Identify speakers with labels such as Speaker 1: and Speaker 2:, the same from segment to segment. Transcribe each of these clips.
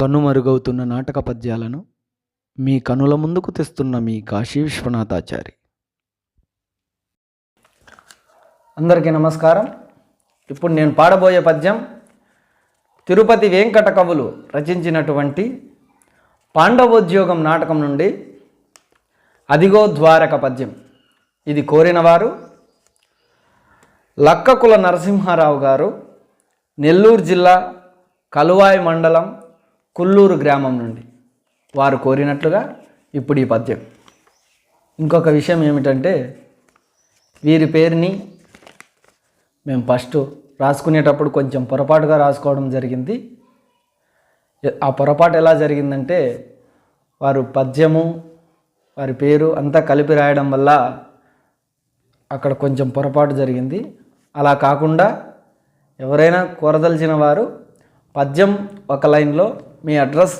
Speaker 1: కనుమరుగవుతున్న నాటక పద్యాలను మీ కనుల ముందుకు తెస్తున్న మీ కాశీ విశ్వనాథాచారి. అందరికీ నమస్కారం. ఇప్పుడు నేను పాడబోయే పద్యం తిరుపతి వెంకట కవులు రచించినటువంటి పాండవోద్యోగం నాటకం నుండి అదిగో ద్వారక పద్యం. ఇది కోరినవారు లక్కకుల నరసింహారావు గారు నెల్లూరు జిల్లా కలువాయి మండలం కుల్లూరు గ్రామం నుండి వారు కోరినట్లుగా ఇప్పుడు ఈ పద్యం. ఇంకొక విషయం ఏమిటంటే వీరి పేరుని మేము ఫస్ట్ రాసుకునేటప్పుడు కొంచెం పొరపాటుగా రాసుకోవడం జరిగింది. ఆ పొరపాటు ఎలా జరిగిందంటే వారు పద్యము వారి పేరు అంతా కలిపి రాయడం వల్ల అక్కడ కొంచెం పొరపాటు జరిగింది. అలా కాకుండా ఎవరైనా కోరదలిచిన వారు పద్యం ఒక లైన్లో మీ అడ్రస్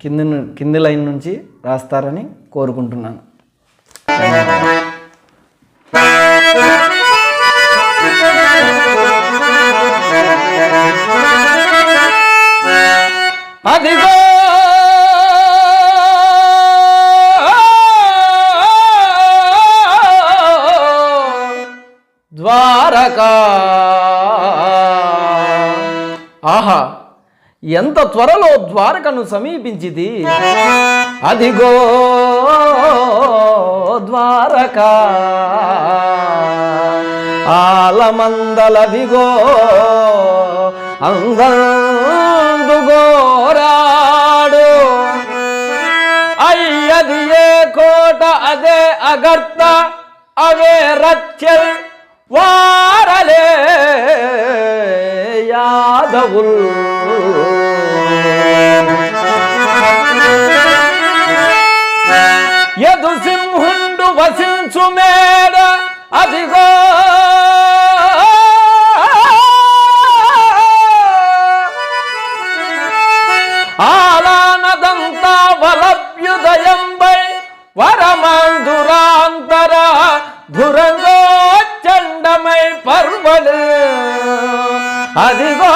Speaker 1: కింది కింది లైన్ నుంచి రాస్తారని కోరుకుంటున్నాను. అదిగో! ద్వారకా! ఆహా! ఎంత త్వరలో ద్వారకను సమీపించిది? అదిగో ద్వారకా. ఆలమందలదిగో అందందుగోరాడు అయ్యది ఏ కోట అదే అగర్త అవే రచ్చల్ వారలే యాదవుల్. యదు సింహుండు వసించు మేడ అదిగో ఆలానదంతా వలభ్యుదయంబై వరమందురాంతర ధురంగో చండమై పర్వలు అదిగో